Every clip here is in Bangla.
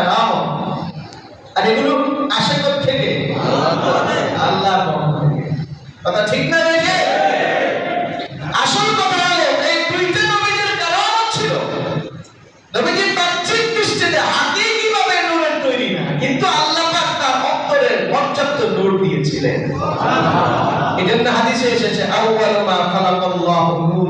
কারাম আর এগুলো আসে থেকে আল্লাহ কথা ঠিক না দেখে? আসল কথা হলো, এই দুইটা নবীদের কারামত ছিল। নবীজির বাহ্যিক দৃষ্টিতে হাতে কীভাবে নূরের তৈরি না, কিন্তু আল্লাহ পাক তার অন্তরের পর্যাপ্ত নূর দিয়েছিলেন। এই জন্য হাদিসে এসেছে, আউয়াল মা খালাকাল্লাহু নূরি।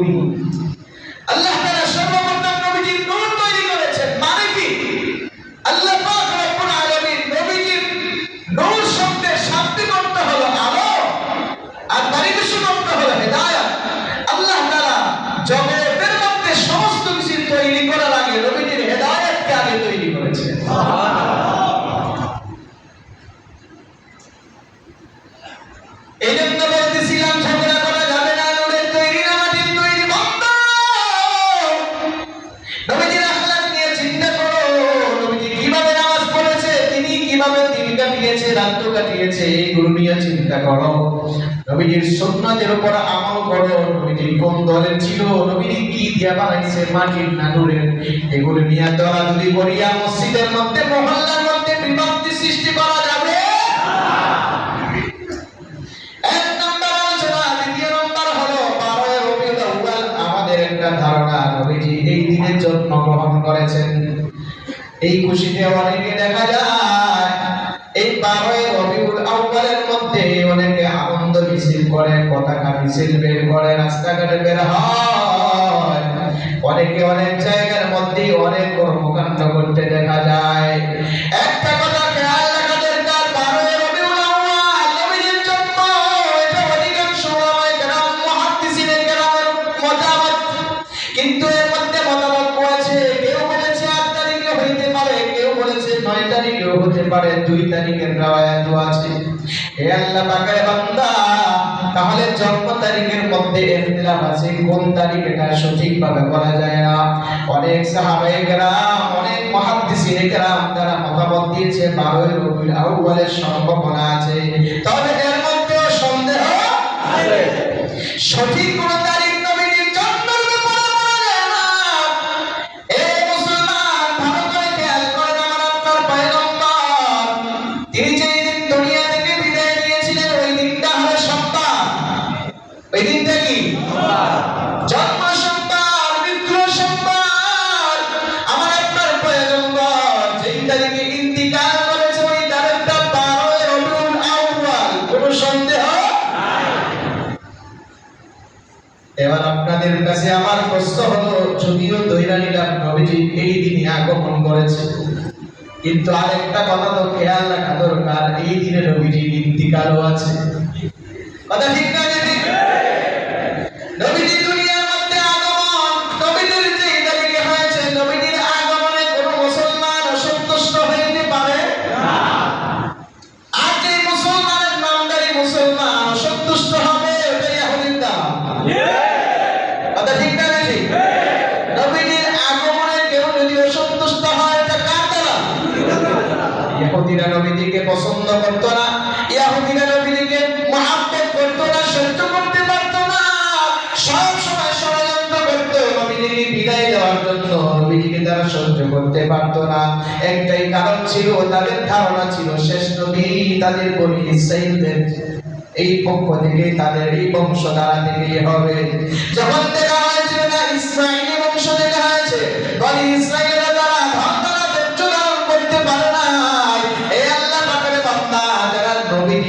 কাটিয়েছে রাত কাটিয়েছে নিয়ে চিন্তা করো। নবীজির উপর আমল করো কোন দলের ছিল, নবীজি কি দিয়া বানাইছে মাটির না নূরের এগুলো নিয়ে মসজিদের মধ্যে, মহল্লার মধ্যে বিভক্তি সৃষ্টি করা যাবে? আমাদের একটা ধারণা এই দিনের জন্মগ্রহণ করেছেন। এই খুশিতে অনেকে দেখা যায় বারোই রবিউল মধ্যে। অনেকে আনন্দ মিছিল করে, পতাকা মিছিল বের করে, রাস্তাঘাটে বের হয়। অনেকে অনেক জায়গার মধ্যে অনেক কর্মকাণ্ড করতে দেখা যায়। একটা পারে দুই তারিখের রাওয়ায়াতও আছে। হে আল্লাহ পাকের বান্দা, তাহলে জন্ম তারিখের মধ্যে ইখতিলাফ আছে, কোন তারিখ এটা সঠিকভাবে বলা যায় না। অনেক সাহাবায়ে কেরাম, অনেক মুহাদ্দিসিনে কেরাম তারা মতামত দিয়েছে 12 রবিউল আউয়ালের সম্ভাবনা আছে। তবে এর মধ্যেও সন্দেহ আছে। সঠিক কোন আমার প্রশ্ন হলো, যদিও নিলাম নবীজি এই দিনে আগমন করেছে, কিন্তু আর একটা কথা তো খেয়াল রাখা দরকার, এই দিনে নবীজি ইন্তিকালও আছে। কথা ঠিক না ইহুদিরা নবীজিকে পছন্দ করতো না ইহুদিরা নবীজিকে মহাব্বত করতো না, সহ্য করতে পারতো না। সব সময় ষড়যন্ত্র করতো, নবীজিকে বিদায় দেওয়ার জন্য নবীজিকে তারা সহ্য করতে পারতো না। একটাই কারণ ছিল তাদের ধারণা ছিল, শেষ নবী তাদের বনি ইসরাইলদের এই পক্ষ থেকে, তাদের এই বংশধারা থেকে হবে। যখন দেখা হয়েছিল না ইসরায়েলি বংশ দেখা হয়েছে, বনি ইসরায়েলের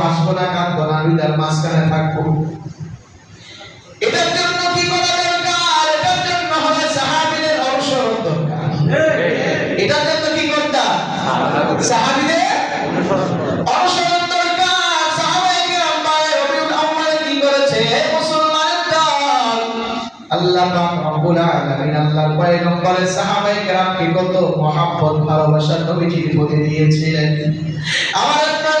হাসবো না কাঁদবো না আমি তার মাঝখানে থাকব। এটার জন্য কি করা দরকার? এটার জন্য সাহাবিদের অনুসরণ দরকার। এটার জন্য কি সাহাবিদের অনুসরণ আল্লাহ পাক রব্বুল আলামিন আল্লাহর কত মহাব্বত, ভালোবাসা নবীজির প্রতি দিয়েছিলেন। আমার আপনার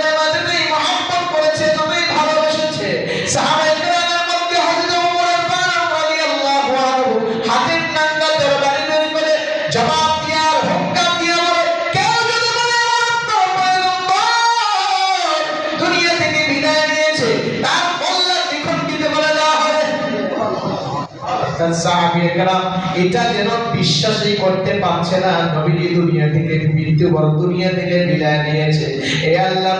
এটা যেন বিশ্বাসই করতে পারছে না, নবীজি দুনিয়া থেকে দুনিয়া থেকে বিদায় নিয়েছে। এ আল্লাহ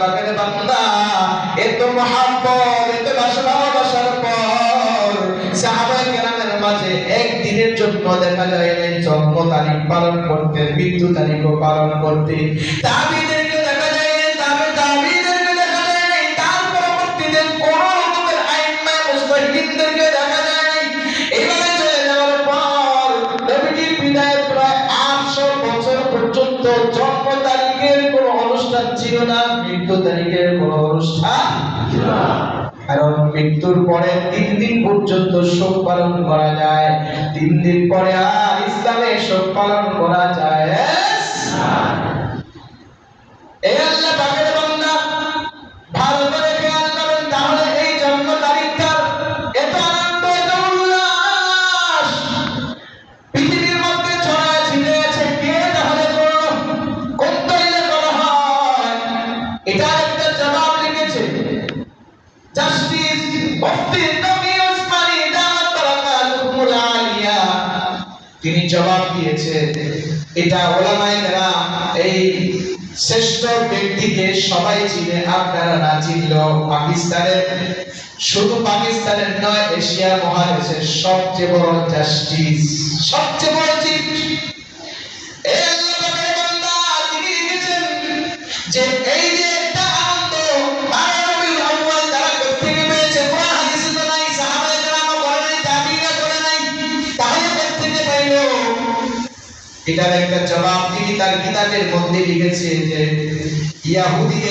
এত এত পর। একদিনের জন্য দেখা যায় জন্ম তারিখ পালন করতে, মৃত্যু তারিখও পালন করতে। তাবিদেরকে তারিখের কোনো অনুষ্ঠান ছিল না, মৃত্যু তারিখের কোনো অনুষ্ঠান কারণ মৃত্যুর পরে তিন দিন পর্যন্ত শোক পালন করা যায়, তিন দিন পরে আর ইসলামে শোক পালন করা যায়। জবাব দিয়েছে, এটা ওলামায়ে কেরাম এই শ্রেষ্ঠ ব্যক্তিকে সবাই চিনে, আপনারা না চিনলেও পাকিস্তানের, শুধু পাকিস্তানের নয় এশিয়া মহাদেশের সবচেয়ে বড় জাস্টিস, সবচেয়ে বড় যে এই যে এটার একটা জবাব তিনি তার কিতাবের মধ্যে লিখেছে যে ইয়াহুদি